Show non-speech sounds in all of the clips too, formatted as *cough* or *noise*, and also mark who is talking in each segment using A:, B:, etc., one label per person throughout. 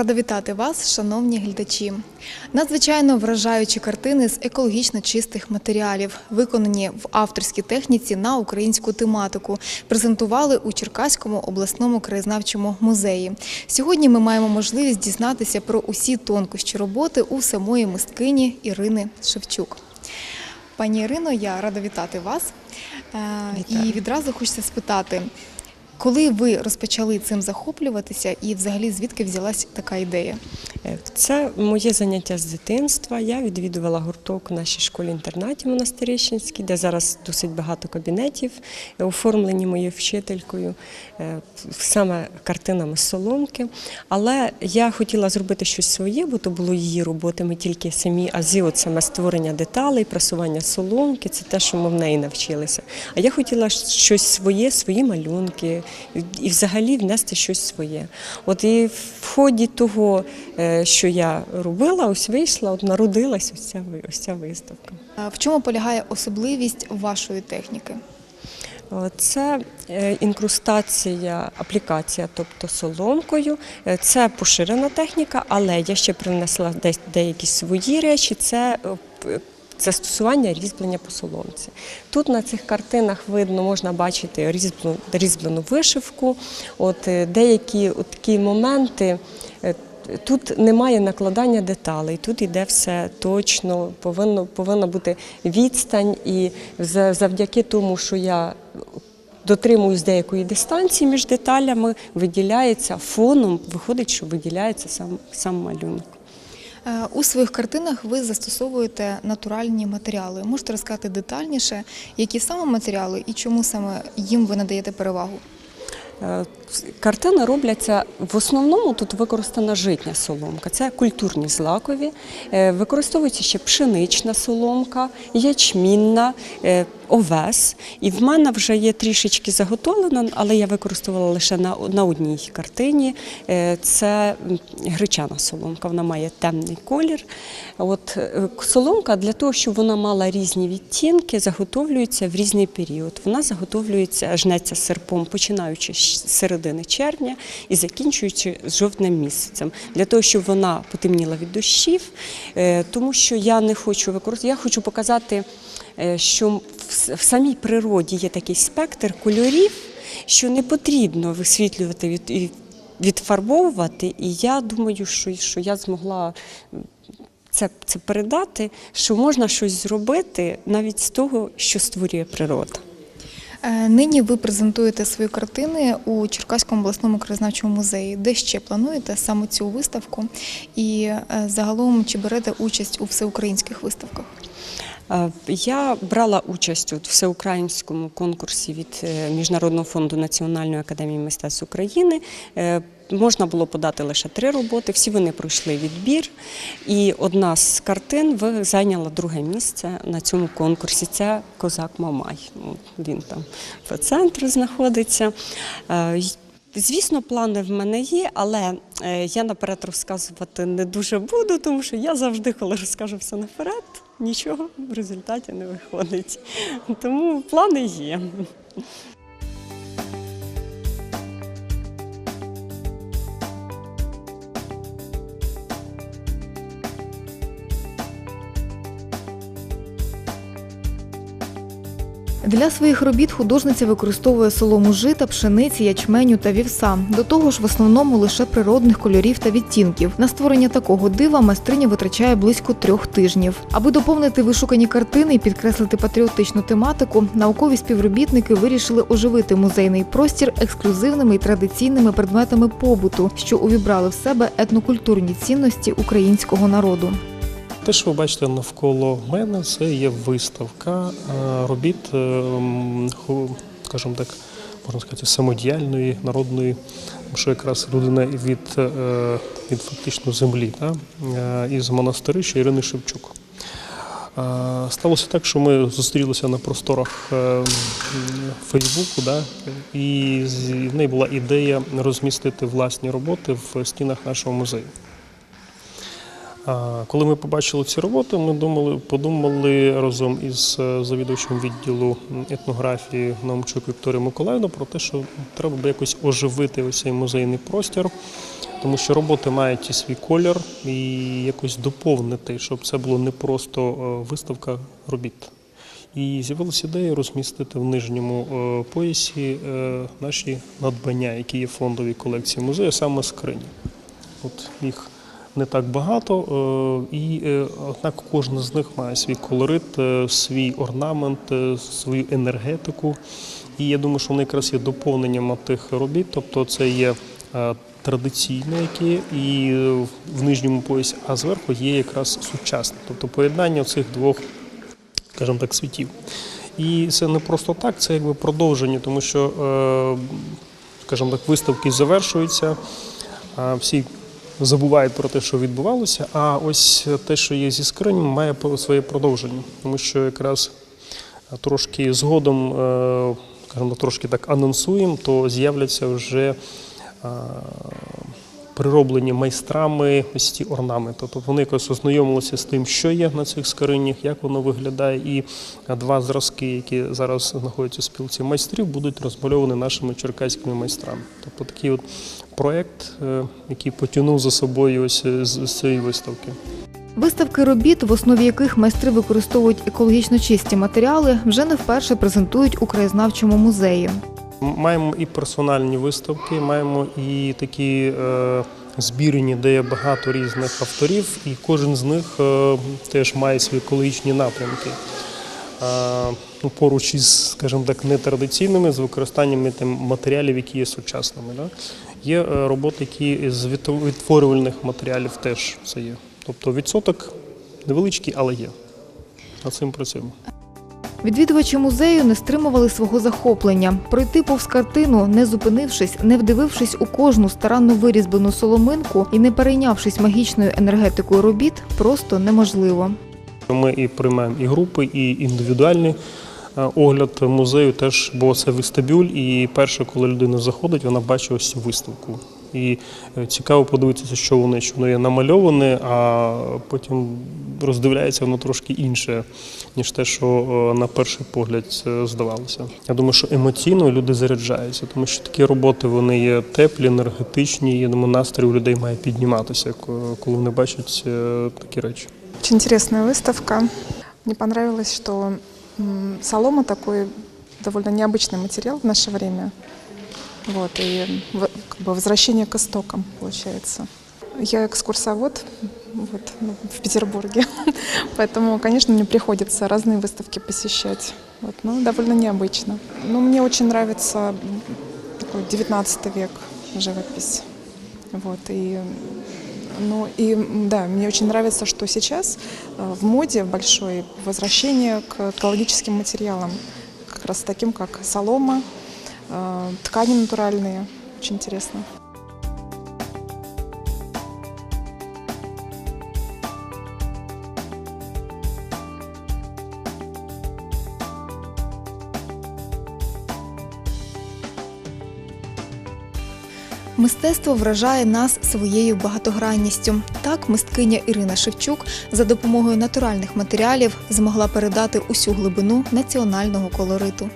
A: Рада вітати вас, шановні глядачі. Надзвичайно вражаючі картини з екологічно чистих матеріалів, виконані в авторській техніці на українську тематику, презентували у Черкаському обласному краєзнавчому музеї. Сьогодні ми маємо можливість дізнатися про усі тонкощі роботи у самої мисткині Ірини Шевчук. Пані Ірино, я рада вітати вас. Е,
B: Вітаю.
A: І відразу хочеться спитати, коли ви розпочали цим захоплюватися, і взагалі звідки взялась така ідея?
B: Е, Це моє заняття з дитинства. Я відвідувала гурток в нашій школі-інтернаті Монастирищенській, де зараз досить багато кабінетів, е, оформлені моєю вчителькою, е, саме картинами соломки. Але я хотіла зробити щось своє, бо то було її роботи. Ми тільки самі ази, от саме створення деталей, прасування соломки, це те, що ми в неї навчилися. А я хотіла щось своє, свої малюнки і взагалі внести щось своє. От і в ході того, е, що я робила, ось вийшла, от народилась ось ця, ось ця виставка.
A: В чому полягає особливість вашої техніки?
B: Це е, інкрустація, аплікація, тобто соломкою. Е, Це поширена техніка, але я ще привнесла десь деякі свої речі. Це е, п- застосування різьблення по соломці. Тут на цих картинах видно, можна бачити різьблену, різьблену вишивку. От е, деякі от такі моменти. е, Тут немає накладання деталей, тут іде все точно, повинно, повинна бути відстань, і завдяки тому, що я дотримуюсь деякої дистанції між деталями, виділяється фоном, виходить, що виділяється сам, сам малюнок.
A: Е, У своїх картинах ви застосовуєте натуральні матеріали. Можете розказати детальніше, які саме матеріали і чому саме їм ви надаєте перевагу?
B: Е, Картини робляться в основному тут використана житня соломка. Це культурні злакові, Е, використовується ще пшенична соломка, ячмінна, е, овес. І в мене вже є трішечки заготовлено, але я використовувала лише на, на одній картині. Це гречана соломка, вона має темний колір. От соломка для того, щоб вона мала різні відтінки, заготовлюється в різний період. Вона заготовлюється, жнеться серпом, починаючи з середини червня і закінчуючи з жовтним місяцем, для того, щоб вона потемніла від дощів, Е, тому що я не хочу використовувати, я хочу показати, е, що в самій природі є такий спектр кольорів, що не потрібно висвітлювати від. Відфарбовувати, і я думаю, що, що я змогла це, це передати, що можна щось зробити навіть з того, що створює природа.
A: Е, Нині ви презентуєте свої картини у Черкаському обласному краєзнавчому музеї. Де ще плануєте саме цю виставку? І е, загалом чи берете участь у всеукраїнських виставках?
B: Е, Я брала участь у всеукраїнському конкурсі від Міжнародного фонду Національної академії мистецтв України. Можна було подати лише три роботи, всі вони пройшли відбір. І одна з картин зайняла друге місце на цьому конкурсі. Це Козак Мамай. Ну, Він там по центру знаходиться. Е, Звісно, плани в мене є, але е, я наперед розказувати не дуже буду, тому що я завжди, коли розкажу все наперед, нічого в результаті не виходить. Тому плани є.
A: Для своїх робіт художниця використовує солому жита, пшениці, ячменю та вівса. До того ж, в основному лише природних кольорів та відтінків. На створення такого дива майстриня витрачає близько трьох тижнів. Аби доповнити вишукані картини і підкреслити патріотичну тематику, наукові співробітники вирішили оживити музейний простір ексклюзивними і традиційними предметами побуту, що увібрали в себе етнокультурні цінності українського народу.
C: Те, що ви бачите навколо мене, це є виставка е, робіт, е, скажімо так, можна сказати, самодіяльної народної, що якраз людина від, е, від фактично землі, е, із монастирища Ірини Шевчук. Сталося так, що ми зустрілися на просторах Фейсбуку, да? і в неї була ідея розмістити власні роботи в стінах нашого музею. Коли ми побачили ці роботи, ми думали, подумали разом із е, завідувачем відділу етнографії Наумчук Вікторією Миколаївною про те, що треба би якось оживити ось цей музейний простір тому що роботи мають і свій колір, і якось доповнити, щоб це було не просто е, виставка робіт. І з'явилася ідея розмістити в нижньому е, поясі наші надбання, які є в фондовій колекції музею, саме скрині. От їх не так багато, е, і е, однак кожна з них має свій колорит, е, свій орнамент, свою енергетику. І я думаю, що вони якраз є доповненням тих робіт. Тобто це є традиційне, які і в нижньому поясі, а зверху є якраз сучасне. Тобто поєднання цих двох, скажімо так, світів. І це не просто так, це якби продовження, тому що, скажімо так, виставки завершуються, всі забувають про те, що відбувалося. А ось те, що є зі скринь, має своє продовження, тому що якраз трошки згодом, е, скажімо, трошки так анонсуємо, то з'являться вже е, прироблені майстрами ось ці орнаменти. Тобто вони якось ознайомилися з тим, що є на цих скринях, як воно виглядає, і два зразки, які зараз знаходяться в спілці майстрів, будуть розмальовані нашими черкаськими майстрами. Тобто такий от проєкт, е, який потягнув за собою ось е, з цієї виставки.
A: Виставки робіт, в основі яких майстри використовують екологічно чисті матеріали, вже не вперше презентують у краєзнавчому музеї.
C: Маємо і персональні виставки, маємо і такі е, збірні, де є багато різних авторів, і кожен з них е, теж має свої екологічні напрямки. Ну, поруч із, скажімо так, нетрадиційними, з використанням матеріалів, які є сучасними. Є е, роботи, які з відтворювальних матеріалів теж це є. Тобто відсоток невеличкий, але є. Над цим працюємо.
A: Відвідувачі музею не стримували свого захоплення. Пройти повз картину, не зупинившись, не вдивившись у кожну старанно вирізблену соломинку і не перейнявшись магічною енергетикою робіт, просто неможливо.
C: Ми і приймаємо і групи, і індивідуальний е, огляд музею теж, бо це вестибюль, і перше, коли людина заходить, вона бачить ось цю виставку І е, цікаво подивитися, що воно, що воно є намальоване, а потім роздивляється воно трошки інше, ніж те, що е, на перший погляд е, здавалося. Я думаю, що емоційно люди заряджаються, тому що такі роботи вони є теплі, енергетичні. і, Я думаю, настрій у людей має підніматися, ко- коли вони бачать е, такі речі.
D: Очень интересная выставка. Мне понравилось, что м, солома такой довольно необычный материал в наше время. Вот, и в- как бы возвращение к истокам получается. Я экскурсовод вот, ну, в Петербурге, *laughs* поэтому, конечно, мне приходится разные выставки посещать. Вот, ну, довольно необычно. Но мне очень нравится м, такой 19 век живопись. Вот, и ну и м, да, мне очень нравится, что сейчас э, в моде большой возвращение к экологическим материалам, как раз таким, как солома, э, ткани натуральные. Очень интересно.
A: Мистецтво вражає нас своєю багатогранністю. Так, мисткиня Ірина Шевчук за допомогою натуральних матеріалів змогла передати усю глибину національного колориту.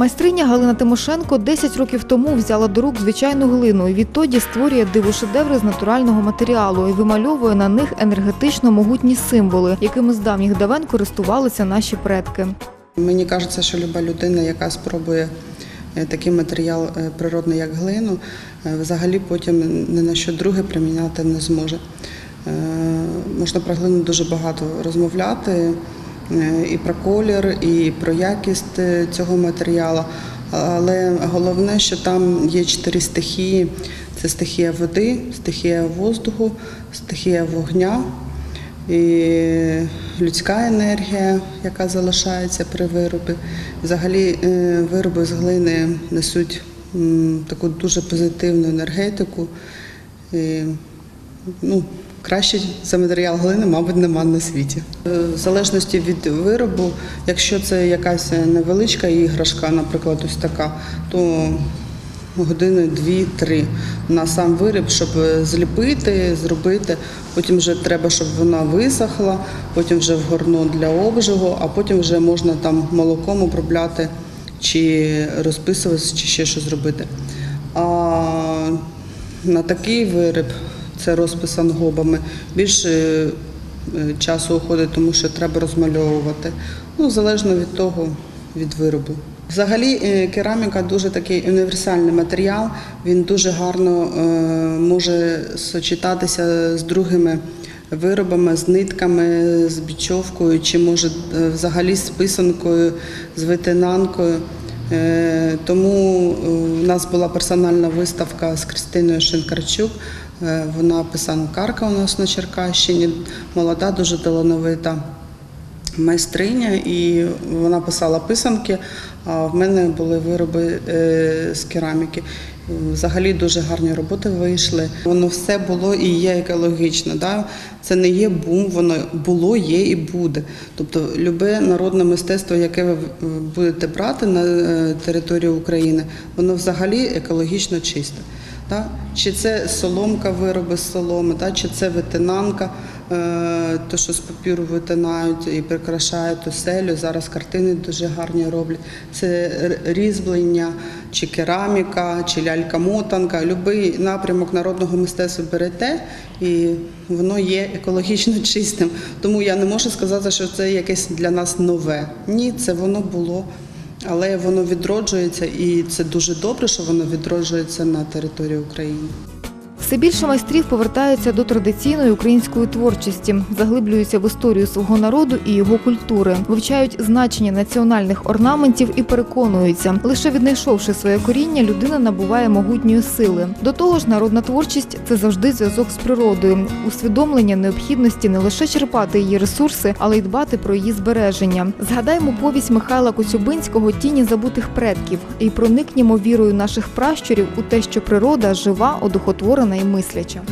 A: Майстриня Галина Тимошенко 10 років тому взяла до рук звичайну глину і відтоді створює дивошедеври з натурального матеріалу і вимальовує на них енергетично могутні символи, якими з давніх давен користувалися наші предки.
E: Мені кажеться, що люба людина, яка спробує е, такий матеріал е, природний, як глину, е, взагалі потім ні на що друге приміняти не зможе. Можна про глину дуже багато розмовляти і про колір, і про якість е, цього матеріалу. Але головне, що там є чотири стихії: це стихія води, стихія воздуху, стихія вогня і людська енергія, яка залишається при виробі. Взагалі е, вироби з глини несуть таку дуже позитивну енергетику. І, ну, краще за матеріал глини, мабуть, нема на світі. Е, В залежності від виробу, якщо це якась невеличка іграшка, наприклад, ось така, то години дві-три на сам виріб, щоб зліпити, зробити. Потім вже треба, щоб вона висохла, потім вже в горно для обжигу, а потім вже можна там молоком обробляти чи розписуватися, чи ще щось зробити. А на такий виріб, це розпис ангобами, більше е, часу уходить, тому що треба розмальовувати. Ну, залежно від того, від виробу. Взагалі, е, кераміка дуже такий універсальний матеріал. Він дуже гарно е, може сочетатися з другими виробами, з нитками, з бічовкою, чи може взагалі з писанкою, з витинанкою. Тому у нас була персональна виставка з Кристиною Шинкарчук. Е, Вона писанкарка у нас на Черкащині, молода, дуже талановита майстриня, і вона писала писанки, а в мене були вироби е, з кераміки. Взагалі дуже гарні роботи вийшли. Воно все було і є екологічно. Да? Це не є бум, воно було, є і буде. Тобто любе народне мистецтво, яке ви будете брати на е, території України, воно взагалі екологічно чисте. Да? Чи це соломка, вироби з соломи, да? чи це витинанка, е, то, що з папіру витинають і прикрашають оселю. Зараз картини дуже гарні роблять. Це різьблення, чи кераміка, чи лялька-мотанка. Любий напрямок народного мистецтва берете, і воно є екологічно *laughs* чистим. Тому я не можу сказати, що це якесь для нас нове. Ні, це воно було. Але воно відроджується, і це дуже добре, що воно відроджується на території України.
A: Все більше майстрів повертаються до традиційної української творчості, заглиблюються в історію свого народу і його культури, вивчають значення національних орнаментів і переконуються, лише віднайшовши своє коріння, людина набуває могутньої сили. До того ж, народна творчість це завжди зв'язок з природою, усвідомлення необхідності не лише черпати її ресурси, але й дбати про її збереження. Згадаємо повість Михайла Коцюбинського Тіні забутих предків і проникнімо вірою наших пращурів у те, що природа жива, одухотворена мисляча.